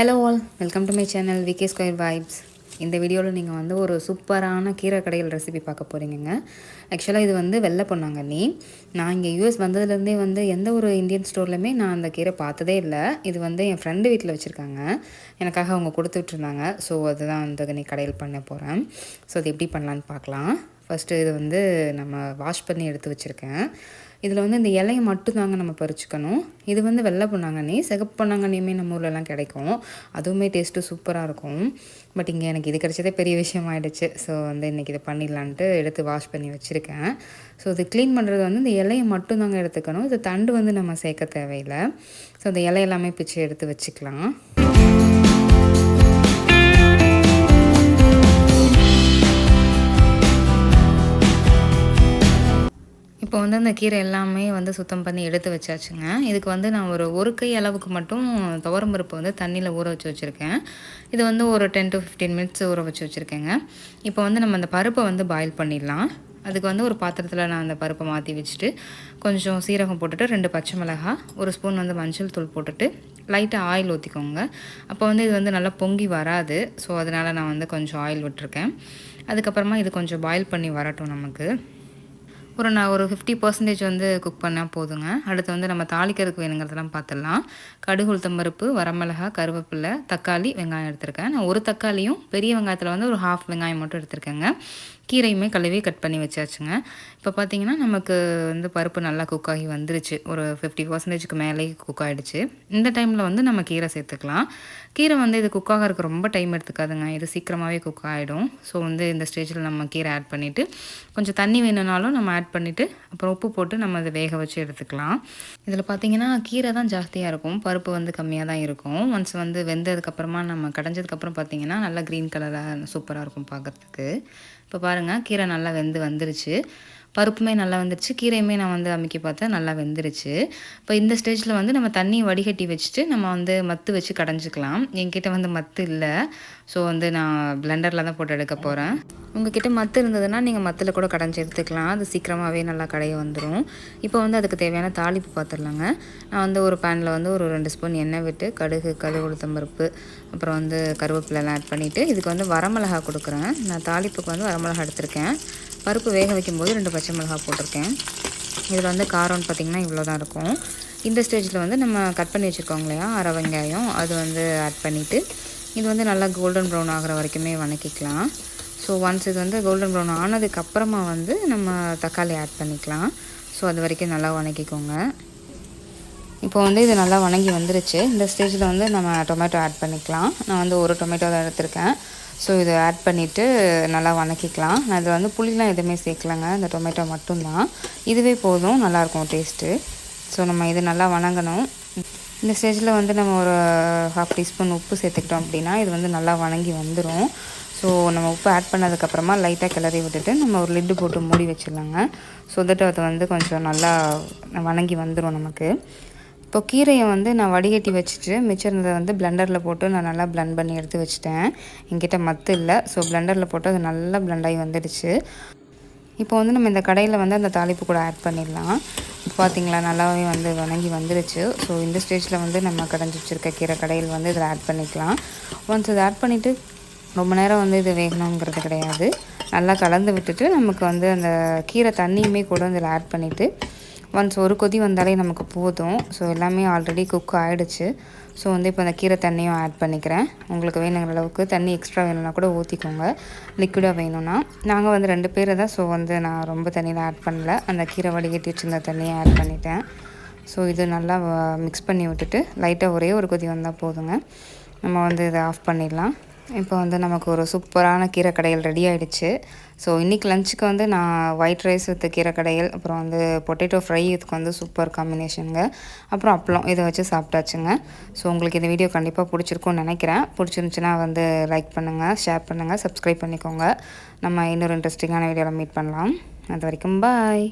Hello all welcome to my channel VK square vibes இந்த வீடியோவில் நீங்கள் வந்து ஒரு சூப்பரான கீரை கடையில் ரெசிபி பார்க்க போகிறீங்க ஆக்சுவலாக இது வந்து வெள்ளை பொன்னாங்கண்ணி நான் இங்கே யூஎஸ் வந்ததுலேருந்தே வந்து எந்த ஒரு இந்தியன் ஸ்டோர்லையுமே நான் அந்த கீரை பார்த்ததே இல்லை. இது வந்து என் ஃப்ரெண்டு வீட்டில் வச்சுருக்காங்க. எனக்காக அவங்க கொடுத்து விட்ருந்தாங்க ஸோ அதுதான் வந்து நீ கடையில் பண்ண போகிறேன் ஸோ அது எப்படி பண்ணலான்னு பார்க்கலாம். ஃபஸ்ட்டு இது வந்து நம்ம வாஷ் பண்ணி எடுத்து வச்சுருக்கேன். இதில் வந்து இந்த இலையை மட்டும் தாங்க நம்ம பறிச்சுக்கணும். இது வந்து வெள்ளை பொன்னாங்கண்ணி சிகப்பு பொன்னாங்கண்ணியுமே நம்ம ஊர்லலாம் கிடைக்கும். அதுவுமே டேஸ்ட்டு சூப்பராக இருக்கும். பட் இங்கே எனக்கு இது கிடைச்சதே பெரிய விஷயம் ஆகிடுச்சு ஸோ வந்து இன்றைக்கி இதை பண்ணிடலான்ட்டு எடுத்து வாஷ் பண்ணி வச்சுருக்கேன். ஸோ இது க்ளீன் பண்ணுறது வந்து இந்த இலையை மட்டும் தாங்க எடுத்துக்கணும். இது தண்டு வந்து நம்ம சேர்க்க தேவையில்லை. ஸோ அந்த இலையெல்லாமே பிச்சு எடுத்து வச்சுக்கலாம். வந்து அந்த கீரை எல்லாமே வந்து சுத்தம் பண்ணி எடுத்து வச்சாச்சுங்க. இதுக்கு வந்து நான் ஒரு ஒரு கை அளவுக்கு மட்டும் துவரம் பருப்பு வந்து தண்ணியில் ஊற வச்சு வச்சுருக்கேன். இது வந்து ஒரு டென் டு ஃபிஃப்டீன் மினிட்ஸ் ஊற வச்சு வச்சுருக்கேங்க. இப்போ வந்து நம்ம அந்த பருப்பை வந்து பாயில் பண்ணிடலாம். அதுக்கு வந்து ஒரு பாத்திரத்தில் நான் அந்த பருப்பை மாற்றி வச்சுட்டு கொஞ்சம் சீரகம் போட்டுட்டு ரெண்டு பச்சை மிளகா ஒரு ஸ்பூன் வந்து மஞ்சள் தூள் போட்டுட்டு லைட்டாக ஆயில் ஊற்றிக்கோங்க அப்போ வந்து இது வந்து நல்லா பொங்கி வராது. ஸோ அதனால் நான் வந்து கொஞ்சம் ஆயில் விட்டுருக்கேன். அதுக்கப்புறமா இது கொஞ்சம் பாயில் பண்ணி வரட்டும் நமக்கு. ஒரு நான் ஒரு ஃபிஃப்டி பர்சன்டேஜ் வந்து குக் பண்ணால் போதுங்க. அடுத்து வந்து நம்ம தாளிக்கிறதுக்கு வேணுங்கிறதெல்லாம் பார்த்துடலாம் கடுகு உளுத்தம்பருப்பு வரமிளகா கருவேப்பிலை தக்காளி வெங்காயம் எடுத்திருக்கேன். நான் ஒரு தக்காளியும் பெரிய வெங்காயத்தில் வந்து ஒரு ஹாஃப் வெங்காயம் மட்டும் எடுத்திருக்கேங்க. கீரையுமே கழுவி கட் பண்ணி வச்சாச்சுங்க. இப்போ பார்த்தீங்கன்னா நமக்கு வந்து பருப்பு நல்லா குக் ஆகி வந்துருச்சு. ஒரு ஃபிஃப்டி பர்சன்டேஜுக்கு மேலே குக் ஆகிடுச்சு இந்த டைமில் வந்து நம்ம கீரை சேர்த்துக்கலாம். கீரை வந்து இது குக் ஆகிறதுக்கு ரொம்ப டைம் எடுத்துக்காதுங்க. இது சீக்கிரமாகவே குக் ஆகிடும் ஸோ வந்து இந்த ஸ்டேஜில் நம்ம கீரை ஆட் பண்ணிவிட்டு கொஞ்சம் தண்ணி வேணும்னாலும் நம்ம ஆட் பண்ணிவிட்டு அப்புறம் உப்பு போட்டு நம்ம அதை வேக வச்சு எடுத்துக்கலாம். இதில் பார்த்தீங்கன்னா கீரை தான் ஜாஸ்தியாக இருக்கும். பருப்பு வந்து கம்மியாக தான் இருக்கும். ஒன்ஸ் வந்து வெந்ததுக்கப்புறமா நம்ம கடைஞ்சதுக்கப்புறம் பார்த்தீங்கன்னா நல்லா க்ரீன் கலராக சூப்பராக இருக்கும் பார்க்குறதுக்கு. இப்போ பாருங்கள் கீரை நல்லா வெந்து வந்துருச்சு. பருப்புமே நல்லா வந்துருச்சு கீரையுமே நான் வந்து அமைக்க பார்த்தேன் நல்லா வெந்துருச்சு. இப்போ இந்த ஸ்டேஜில் வந்து நம்ம தண்ணியை வடிகட்டி வச்சுட்டு நம்ம வந்து மத்து வச்சு கடைஞ்சிக்கலாம். என்கிட்ட வந்து மத்து இல்லை. ஸோ வந்து நான் பிளெண்டரில் தான் போட்டு எடுக்க போகிறேன் உங்ககிட்ட மத்து இருந்ததுன்னா நீங்கள் மத்தில் கூட கடைஞ்சி எடுத்துக்கலாம். அது சீக்கிரமாகவே நல்லா கடைய வந்துடும் இப்போ வந்து அதுக்கு தேவையான தாளிப்பு பார்த்துடலாங்க நான் வந்து ஒரு பேனில் வந்து ஒரு ரெண்டு ஸ்பூன் எண்ணெய் விட்டு கடுகு கடுகு உளுத்தம்பருப்பு அப்புறம் வந்து கருவேப்பிலெலாம் ஆட் பண்ணிவிட்டு இதுக்கு வந்து வரமிளகா கொடுக்குறேன். நான் தாளிப்புக்கு வந்து வரமிளகா எடுத்திருக்கேன். பருப்பு வேக வைக்கும்போது ரெண்டு பச்சை மிளகா போட்டிருக்கேன். இதில் வந்து காரம்னு பார்த்திங்கன்னா இவ்வளோ தான் இருக்கும். இந்த ஸ்டேஜில் வந்து நம்ம கட் பண்ணி வச்சுருக்கோம் இல்லையா? அரை வெங்காயம். அது வந்து ஆட் பண்ணிவிட்டு இது வந்து நல்லா கோல்டன் ப்ரௌன் ஆகிற வரைக்குமே வணக்கிக்கலாம். ஸோ ஒன்ஸ் இது வந்து கோல்டன் ப்ரௌன் ஆனதுக்கப்புறமா வந்து நம்ம தக்காளி ஆட் பண்ணிக்கலாம். ஸோ அது வரைக்கும் நல்லா வணக்கிக்கோங்க. இப்போ வந்து இது நல்லா வணங்கி வந்துருச்சு. இந்த ஸ்டேஜில் வந்து நம்ம டொமேட்டோ ஆட் பண்ணிக்கலாம். நான் வந்து ஒரு டொமேட்டோ தான் எடுத்திருக்கேன். ஸோ இதை ஆட் பண்ணிவிட்டு நல்லா வணக்கிக்கலாம். நான் இதில் வந்து புளிலாம் எதுவுமே சேர்க்கலங்க. இந்த டொமேட்டோ மட்டும்தான். இதுவே போதும். நல்லாயிருக்கும் டேஸ்ட்டு ஸோ நம்ம இது நல்லா வணங்கணும். இந்த ஸ்டேஜில் வந்து நம்ம ஒரு ஹாஃப் டீஸ்பூன் உப்பு சேர்த்துக்கிட்டோம் அப்படின்னா இது வந்து நல்லா வணங்கி வந்துடும் ஸோ நம்ம உப்பு ஆட் பண்ணதுக்கப்புறமா லைட்டாக கிளறி விட்டுட்டு நம்ம ஒரு லிட்டு போட்டு மூடி வச்சிடலாங்க. ஸோ தட் அது வந்து கொஞ்சம் நல்லா வணங்கி வந்துடும் நமக்கு. இப்போ கீரையை வந்து நான் வடிகட்டி வச்சுட்டு மிச்சம் இருந்ததை வந்து பிளெண்டரில் போட்டு நான் நல்லா பிளெண்ட் பண்ணி எடுத்து வச்சுட்டேன். என்கிட்ட மத்து இல்லை. ஸோ பிளெண்டரில் போட்டு அது நல்லா பிளெண்டாகி வந்துடுச்சு. இப்போ வந்து நம்ம இந்த கடையில் வந்து அந்த தாளிப்பு கூட ஆட் பண்ணிடலாம். இப்போ பார்த்தீங்களா நல்லாவே வந்து வணங்கி வந்துருச்சு ஸோ இந்த ஸ்டேஜில் வந்து நம்ம கடைஞ்சி வச்சுருக்க கீரை கடையில் வந்து இதில் ஆட் பண்ணிக்கலாம். ஒன்ஸ் இதை ஆட் பண்ணிவிட்டு ரொம்ப நேரம் வந்து இது வேகணுங்கிறது கிடையாது. நல்லா கலந்து விட்டுட்டு நமக்கு வந்து அந்த கீரை தண்ணியுமே கூட இதில் ஆட் பண்ணிவிட்டு ஒன்ஸ் ஒரு கொதி வந்தாலே நமக்கு போதும். ஸோ எல்லாமே ஆல்ரெடி குக் ஆகிடுச்சு ஸோ வந்து இப்போ அந்த கீரை தண்ணியும் ஆட் பண்ணிக்கிறேன். உங்களுக்கு வேணுங்கிற அளவுக்கு தண்ணி எக்ஸ்ட்ரா வேணும்னா கூட ஊற்றிக்கோங்க லிக்விடாக வேணும்னா. நாங்கள் வந்து ரெண்டு பேர் தான். ஸோ வந்து நான் ரொம்ப தண்ணியில் ஆட் பண்ணல. அந்த கீரை வடிகட்டி வச்சுருந்த தண்ணியை ஆட் பண்ணிட்டேன். ஸோ இது நல்லா மிக்ஸ் பண்ணி விட்டுட்டு லைட்டாக ஒரே ஒரு கொதி வந்தால் போதுங்க. நம்ம வந்து இதை ஆஃப் பண்ணிடலாம். இப்போ வந்து நமக்கு ஒரு சூப்பரான கீரை கடையில் ரெடி ஆகிடுச்சு ஸோ இன்றைக்கி லஞ்சுக்கு வந்து நான் ஒயிட் ரைஸ் வித் கீரை கடையில் அப்புறம் வந்து பொட்டேட்டோ ஃப்ரை இதுக்கு வந்து சூப்பர் காம்பினேஷனுங்க அப்புறம் அப்பளம் இதை வச்சு சாப்பிட்டாச்சுங்க. ஸோ உங்களுக்கு இந்த வீடியோ கண்டிப்பாக பிடிச்சிருக்கும்னு நினைக்கிறேன். பிடிச்சிருந்துச்சின்னா வந்து லைக் பண்ணுங்கள் ஷேர் பண்ணுங்கள் சப்ஸ்கிரைப் பண்ணிக்கோங்க. நம்ம இன்னொரு இன்ட்ரெஸ்டிங்கான வீடியோவில் மீட் பண்ணலாம். அது வரைக்கும் பாய்